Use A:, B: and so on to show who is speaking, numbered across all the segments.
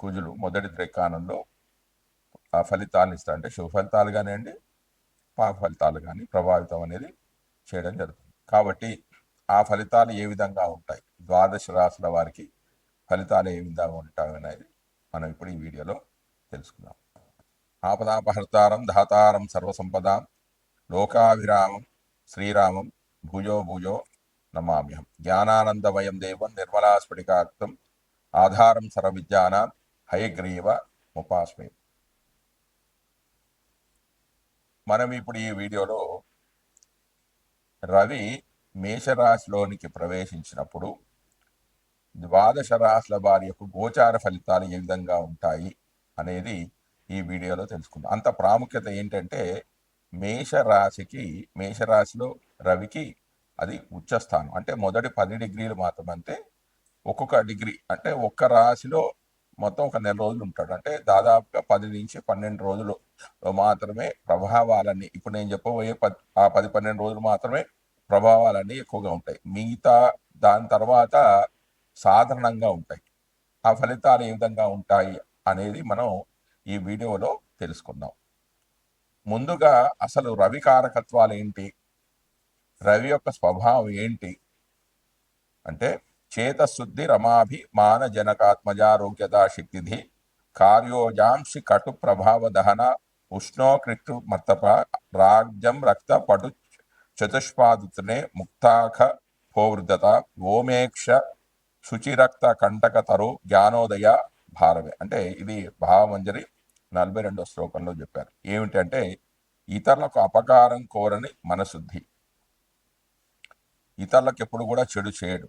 A: కుజులు మొదటి ద్రెక్కానంలో ఆ ఫలితాలను ఇస్తా అంటే శుభ ఫలితాలు కానివ్వండి పాప ఫలితాలు కానీ ప్రభావితం అనేది చేయడం జరుగుతుంది. కాబట్టి ఆ ఫలితాలు ఏ విధంగా ఉంటాయి? ద్వాదశ రాసుల వారికి ఫలితాలు ఏ విధంగా ఉంటాయి అనేది మనం ఇప్పుడు ఈ వీడియోలో తెలుసుకుందాం. ఆపదాపహర్తారం ధాతారం సర్వసంపదాం లోకాభిరామం శ్రీరామం భుజో భుజో నమామ్యహం. జ్ఞానానందమయం దేవం నిర్మలాస్ఫటికాక్తం ఆధారం సర్వవిద్యానాం హయగ్రీవ ఉపాస్మి మనం ఇప్పుడు ఈ వీడియోలో రవి మేషరాశిలోనికి ప్రవేశించినప్పుడు ద్వాదశ రాశుల వారి యొక్క గోచార ఫలితాలు ఏ విధంగా ఉంటాయి అనేది ఈ వీడియోలో తెలుసుకుందాం. అంత ప్రాముఖ్యత ఏంటంటే మేషరాశికి మేషరాశిలో రవికి అది ఉచ్చస్థానం అంటే మొదటి పది డిగ్రీలు మాత్రమంటే ఒక్కొక్క డిగ్రీ అంటే ఒక్క రాశిలో మొత్తం ఒక నెల రోజులు ఉంటాడు. అంటే దాదాపుగా పది నుంచి పన్నెండు రోజులు మాత్రమే ప్రభావాలన్నీ ఇప్పుడు నేను చెప్పబోయే పది ఆ పది పన్నెండు రోజులు మాత్రమే ప్రభావాలన్నీ ఎక్కువగా ఉంటాయి. మిగతా దాని తర్వాత సాధారణంగా ఉంటాయి. ఆ ఫలితాలు ఏ విధంగా ఉంటాయి అనేది మనం ఈ వీడియోలో తెలుసుకుందాం. ముందుగా అసలు రవి కారకత్వాలు ఏంటి? రవి యొక్క స్వభావం ఏంటి? అంటే చేతశుద్ధి రమాభి మాన శక్తిధి కార్యోజాంసి కటు ప్రభావ దహన ఉష్ణోకృష్టు మర్తప రాజ్యం రక్త పటు చతుష్పాదుతనే ముక్తాఖ భోవృద్ధత ఓమేక్ష శుచిరక్త కంటక తరు జ్ఞానోదయ భారవే. అంటే ఇది భావమంజరి నలభై రెండో శ్లోకంలో చెప్పారు. ఏమిటంటే ఇతరులకు అపకారం కోరని మనశుద్ధి. ఇతరులకు ఎప్పుడు కూడా చెడు చేయడు.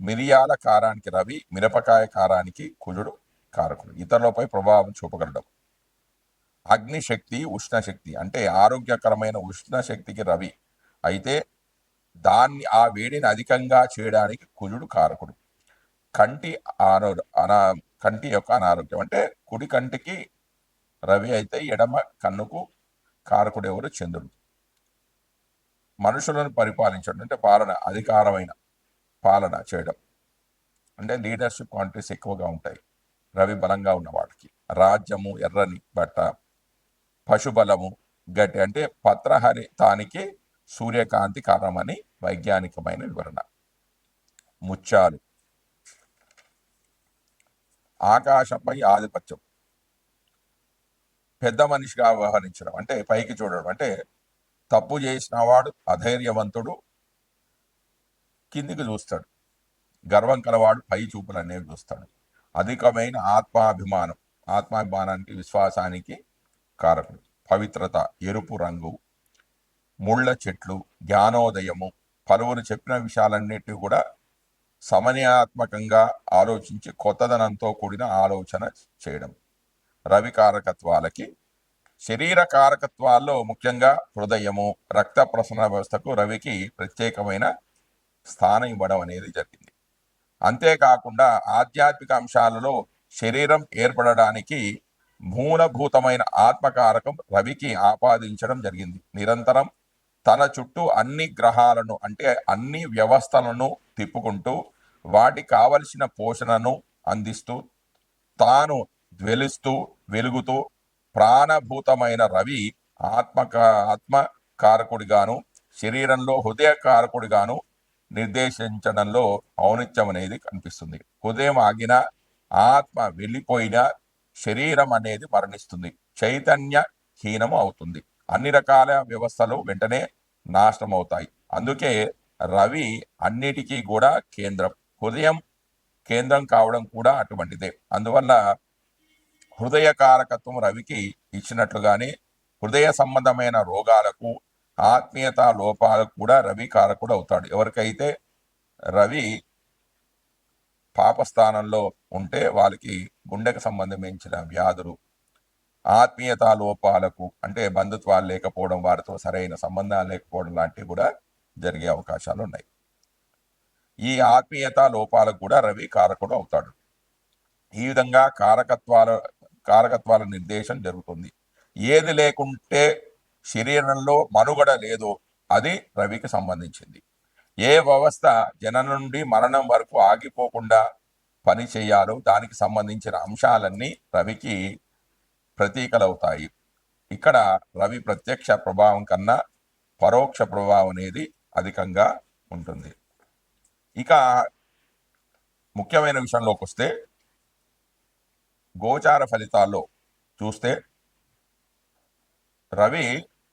A: మిరియాల కారానికి రవి మిరపకాయ కారానికి కుజుడు కారకుడు. ఇతరులపై ప్రభావం చూపగలడం. అగ్నిశక్తి ఉష్ణశక్తి అంటే ఆరోగ్యకరమైన ఉష్ణశక్తికి రవి. అయితే దాన్ని ఆ వేడిని అధికంగా చేయడానికి కుజుడు కారకుడు. కంటి ఆరో అనా కంటి యొక్క అనారోగ్యం అంటే కుడి కంటికి రవి అయితే ఎడమ కన్నుకు కారకుడు ఎవరు? చంద్రుడు. మనుషులను పరిపాలించడం అంటే పాలన అధికారమైన పాలన చేయడం. అంటే లీడర్షిప్ క్వాంటిటీస్ ఎక్కువగా ఉంటాయి. రవి బలంగా ఉన్నవాడికి రాజ్యము ఎర్రని బట్ట పశుబలము గట్టి అంటే పత్రహరి తానికి సూర్యకాంతి కారణమని వైజ్ఞానికమైన వివరణ. ముత్యాలు. ఆకాశంపై ఆధిపత్యం. పెద్ద మనిషిగా వ్యవహరించడం. అంటే పైకి చూడడం. అంటే తప్పు చేసిన వాడు అధైర్యవంతుడు కిందికి చూస్తాడు. గర్వం కలవాడు పై చూపులు అనేవి చూస్తాడు. అధికమైన ఆత్మాభిమానం ఆత్మాభిమానానికి విశ్వాసానికి కారకుడు. పవిత్రత ఎరుపు రంగు ముళ్ళ చెట్లు జ్ఞానోదయము పలువురు చెప్పిన విషయాలన్నిటి కూడా సమన్యాత్మకంగా ఆలోచించి కొత్తదనంతో కూడిన ఆలోచన చేయడం. రవి కారకత్వాలకి శరీర కారకత్వాల్లో ముఖ్యంగా హృదయము రక్త ప్రసరణ వ్యవస్థకు రవికి ప్రత్యేకమైన స్థానం ఇవ్వడం అనేది జరిగింది. అంతేకాకుండా ఆధ్యాత్మిక అంశాలలో శరీరం ఏర్పడడానికి మూలభూతమైన ఆత్మకారకం రవికి ఆపాదించడం జరిగింది. నిరంతరం తన చుట్టూ అన్ని గ్రహాలను అంటే అన్ని వ్యవస్థలను తిప్పుకుంటూ వాటికి కావలసిన పోషణను అందిస్తూ తాను జ్వలిస్తూ వెలుగుతూ ప్రాణభూతమైన రవి ఆత్మక ఆత్మకారకుడిగాను శరీరంలో హృదయకారకుడిగాను నిర్దేశించడంలో ఔనిత్యం అనేది కనిపిస్తుంది. హృదయం ఆగిన ఆత్మ వెళ్ళిపోయిన శరీరం అనేది మరణిస్తుంది. చైతన్య హీనము అవుతుంది. అన్ని రకాల వ్యవస్థలు వెంటనే నాశనం అవుతాయి అందుకే రవి అన్నిటికీ కూడా కేంద్రం. హృదయం కేంద్రం కావడం కూడా అటువంటిదే. అందువల్ల హృదయ కారకత్వం రవికి ఇచ్చినట్లుగానే హృదయ సంబంధమైన రోగాలకు ఆత్మీయత లోపాలకు కూడా రవి కారకుడు అవుతాడు. ఎవరికైతే రవి పాపస్థానంలో ఉంటే వాళ్ళకి గుండెకు సంబంధించిన వ్యాధులు ఆత్మీయత లోపాలకు అంటే బంధుత్వాలు లేకపోవడం వారితో సరైన సంబంధాలు లేకపోవడం లాంటివి కూడా జరిగే అవకాశాలు ఉన్నాయి. ఈ ఆత్మీయత లోపాలకు కూడా రవి కారకుడు అవుతాడు. ఈ విధంగా కారకత్వాల కారకత్వాల నిర్దేశం జరుగుతుంది. ఏది లేకుంటే శరీరంలో మనుగడ లేదు. అది రవికి సంబంధించింది. ఏ వ్యవస్థ జననం నుండి మరణం వరకు ఆగిపోకుండా పని చేయాలో దానికి సంబంధించిన అంశాలన్నీ రవికి ప్రతీకలవుతాయి. ఇక్కడ రవి ప్రత్యక్ష ప్రభావం కన్నా పరోక్ష ప్రభావం అనేది అధికంగా ఉంటుంది. ఇక ముఖ్యమైన విషయంలోకి వస్తే గోచార ఫలితాల్లో చూస్తే రవి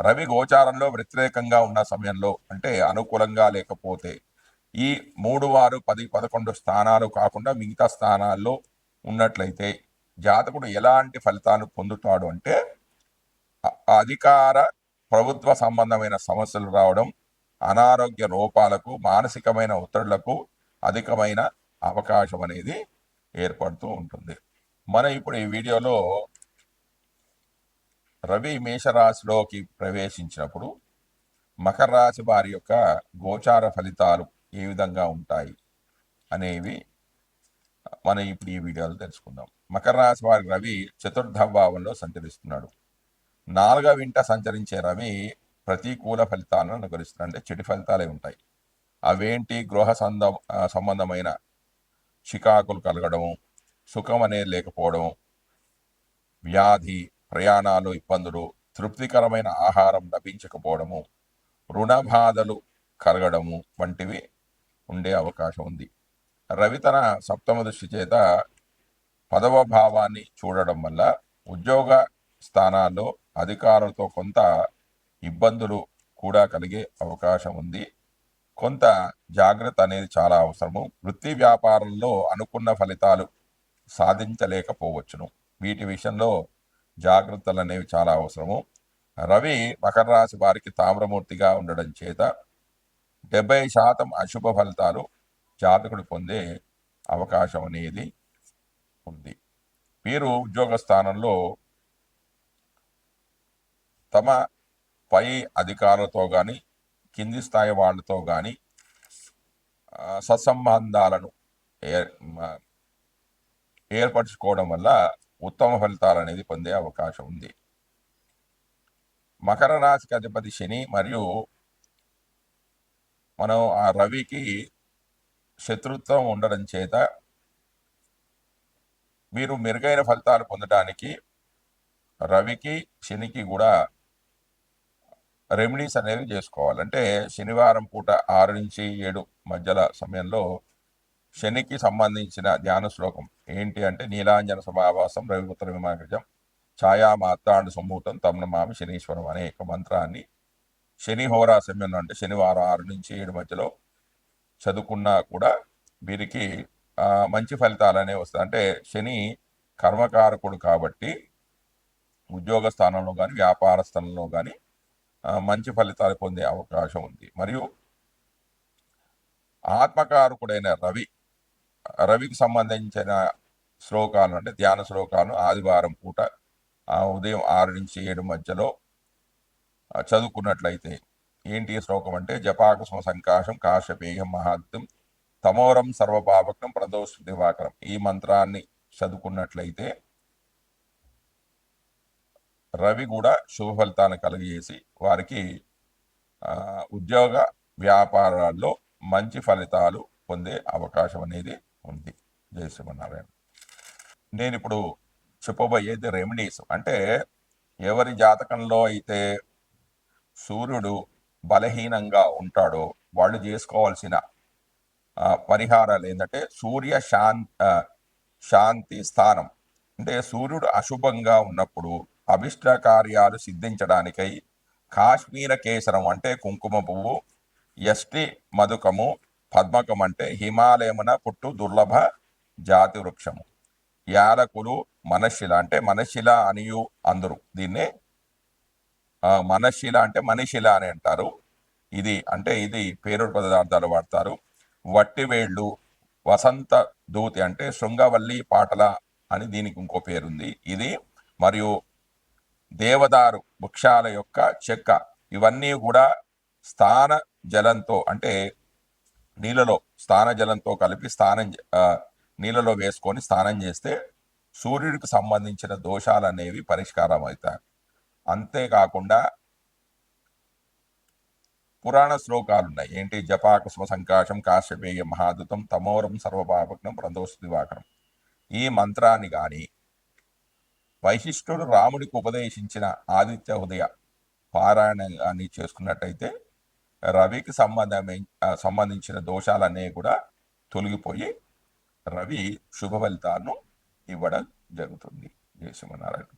A: రవి గోచారంలో వ్యతిరేకంగా ఉన్న సమయంలో అంటే అనుకూలంగా లేకపోతే ఈ మూడు వారు పది పదకొండు స్థానాలు కాకుండా మిగతా స్థానాల్లో ఉన్నట్లయితే జాతకుడు ఎలాంటి ఫలితాలు పొందుతాడు అంటే అధికార ప్రభుత్వ సంబంధమైన సమస్యలు రావడం అనారోగ్య లోపాలకు మానసికమైన ఒత్తిళ్ళకు అధికమైన అవకాశం అనేది ఏర్పడుతూ ఉంటుంది. మనం ఇప్పుడు ఈ వీడియోలో రవి మేషరాశిలోకి ప్రవేశించినప్పుడు మకర రాశి వారి యొక్క గోచార ఫలితాలు ఏ విధంగా ఉంటాయి అనేవి మనం ఇప్పుడు ఈ వీడియోలో తెలుసుకుందాం. మకర రాశి వారి రవి చతుర్థ భావంలో సంచరిస్తున్నాడు. నాలుగవ ఇంట సంచరించే రవి ప్రతికూల ఫలితాలను అనుకరిస్తున్నాడు. అంటే చెడు ఫలితాలే ఉంటాయి. అవేంటి? గృహ సంద సంబంధమైన చికాకులు కలగడం సుఖం అనేది లేకపోవడం వ్యాధి ప్రయాణాలు ఇబ్బందులు తృప్తికరమైన ఆహారం లభించకపోవడము రుణ బాధలు కలగడము వంటివి ఉండే అవకాశం ఉంది. రవి తన సప్తమ దృష్టి చేత పదవ భావాన్ని చూడడం వల్ల ఉద్యోగ స్థానాల్లో అధికారులతో కొంత ఇబ్బందులు కూడా కలిగే అవకాశం ఉంది. కొంత జాగ్రత్త అనేది చాలా అవసరము. వృత్తి వ్యాపారంలో అనుకున్న ఫలితాలు సాధించలేకపోవచ్చును. వీటి విషయంలో జాగ్రత్తలు అనేవి చాలా అవసరము. రవి మకర రాశి వారికి తామ్రమూర్తిగా ఉండడం చేత డెబ్బై శాతం అశుభ ఫలితాలు జాతకుడు పొందే అవకాశం అనేది ఉంది. వీరు ఉద్యోగ స్థానంలో తమ పై అధికారులతో కానీ కింది స్థాయి వాళ్ళతో కానీ సత్సంబంధాలను ఏర్పరచుకోవడం వల్ల ఉత్తమ ఫలితాలు అనేది పొందే అవకాశం ఉంది. మకర రాశికి అధిపతి శని మరియు మనం ఆ రవికి శత్రుత్వం ఉండడం చేత మీరు మెరుగైన ఫలితాలు పొందడానికి రవికి శనికి కూడా రెమెడీస్ అనేవి చేసుకోవాలి. అంటే శనివారం పూట ఆరు నుంచి ఏడు మధ్యల సమయంలో శనికి సంబంధించిన ధ్యాన శ్లోకం ఏంటి అంటే నీలాంజన సమావాసం రవిపుత్ర విమాగజం ఛాయా మాత్రాండు సంభూతం తమ్నమామి శనీశ్వరం అనే ఒక మంత్రాన్ని శని హోరా సమయంలో అంటే శనివారం ఆరు నుంచి ఏడు మధ్యలో చదువుకున్నా కూడా వీరికి మంచి ఫలితాలు అనేవి వస్తాయి. అంటే శని కర్మకారకుడు కాబట్టి ఉద్యోగ స్థానంలో కానీ వ్యాపార స్థలంలో కానీ మంచి ఫలితాలు పొందే అవకాశం ఉంది. మరియు ఆత్మకారకుడైన రవి రవికి సంబంధించిన శ్లోకాలు అంటే ధ్యాన శ్లోకాలు ఆదివారం పూట ఆ ఉదయం ఆరు నుంచి ఏడు మధ్యలో చదువుకున్నట్లయితే ఏంటి శ్లోకం అంటే జపాకుస్మ సంకాశం కాశపేయం మహాత్యం తమోరం సర్వపాపకం ప్రదోష దివాకరం. ఈ మంత్రాన్ని చదువుకున్నట్లయితే రవి కూడా శుభ ఫలితాన్ని కలిగజేసి వారికి ఉద్యోగ వ్యాపారాల్లో మంచి ఫలితాలు పొందే అవకాశం అనేది ఉంది. జయ శ్రీమన్నారాయణ. నేను ఇప్పుడు చెప్పబోయేది రెమెడీస్. అంటే ఎవరి జాతకంలో అయితే సూర్యుడు బలహీనంగా ఉంటాడో వాళ్ళు చేసుకోవాల్సిన పరిహారాలు ఏంటంటే సూర్య శాం శాంతి స్థానం. అంటే సూర్యుడు అశుభంగా ఉన్నప్పుడు అభిష్ట కార్యాలు సిద్ధించడానికై కాశ్మీర కేసరం అంటే కుంకుమ పువ్వు ఎస్టి మధుకము పద్మకం అంటే హిమాలయమున పుట్టు దుర్లభ జాతి వృక్షము. యాలకులు మనశిల అంటే మనశిల అనియు అందరు. దీన్ని మనశిల అంటే మనిషిల అని అంటారు. ఇది అంటే ఇది పేరు పదార్థాలు వాడతారు. వట్టివేళ్ళు వసంత దూతి అంటే శృంగవల్లి పాటల అని దీనికి ఇంకో పేరుంది. ఇది మరియు దేవదారు వృక్షాల యొక్క చెక్క. ఇవన్నీ కూడా స్థాన జలంతో అంటే నీళ్ళలో స్నాన జలంతో కలిపి స్నానం నీళ్ళలో వేసుకొని స్నానం చేస్తే సూర్యుడికి సంబంధించిన దోషాలు అనేవి పరిష్కారం అవుతాయి అంతేకాకుండా పురాణ శ్లోకాలు ఉన్నాయి ఏంటి? జపాకుస్మ సంకాశం కాశ్యపేయ మహాదుతం తమోరం సర్వపాపగ్నం ప్రదోషదివాకరం ఈ మంత్రాన్ని గాని వైశిష్ఠుడు రాముడికి ఉపదేశించిన ఆదిత్య ఉదయ పారాయణ కానీ చేసుకున్నట్టయితే రవికి సంబంధమై సంబంధించిన దోషాలన్నీ కూడా తొలగిపోయి రవి శుభ ఫలితాలను ఇవ్వడం జరుగుతుంది. జయ శ్రీమన్నారాయణ.